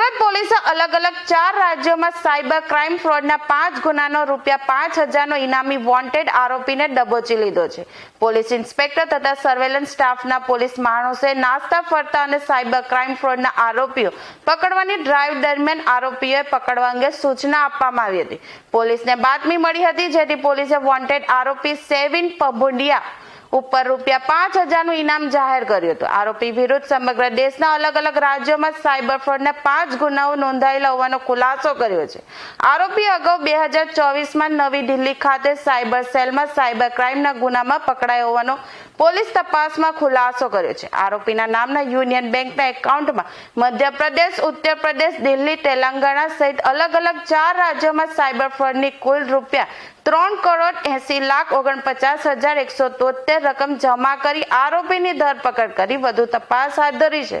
અલગ અલગ ચાર રાજ્યોમાં સાયબર ક્રાઇમ ફ્રોડના પાંચ ગુનાનો રૂપિયા પાંચ હજારનો ઇનામી વોન્ટેડ આરોપીને દબોચી લીધો છે. પોલીસ ઇન્સ્પેક્ટર તથા સર્વેલન્સ સ્ટાફના પોલીસ માણસે નાસ્તા, ફરતા અને સાયબર ક્રાઇમ ફ્રોડના આરોપીઓ પકડવાની ડ્રાઈવ દરમિયાન આરોપીઓએ પકડવા અંગે સૂચના આપવામાં આવી હતી. પોલીસને બાતમી મળી હતી જેથી પોલીસે વોન્ટેડ આરોપી સેવિન પભુંડિયા ઉપર રૂપિયા પાંચ હજારનું ઇનામ જાહેર કર્યું હતું. આરોપી વિરુદ્ધ સમગ્ર દેશના અલગ અલગ રાજ્યોમાં સાયબર ફ્રોડના પાંચ ગુનાઓ નોંધાયેલા હોવાનો ખુલાસો કર્યો છે. આરોપી અગાઉ બે હજાર ચોવીસમાં નવી દિલ્હી ખાતે સાયબર સેલમાં સાયબર ક્રાઇમના ગુનામાં પકડાયો હોવાનો પોલીસ તપાસમાં ખુલાસો કર્યો છે. આરોપીના નામના યુનિયન બેંકના એકાઉન્ટમાં મધ્યપ્રદેશ ઉત્તર પ્રદેશ દિલ્હી, તેલંગાણા સહિત અલગ અલગ ચાર રાજ્યોમાં સાયબર ફ્રોડની કુલ રૂપિયા ત્રણ કરોડ એસી લાખ ઓગણપચાસ હજાર એકસો તોતેર રકમ જમા કરી આરોપીની ધરપકડ કરી. વધુ તપાસ હાથ ધરી છે.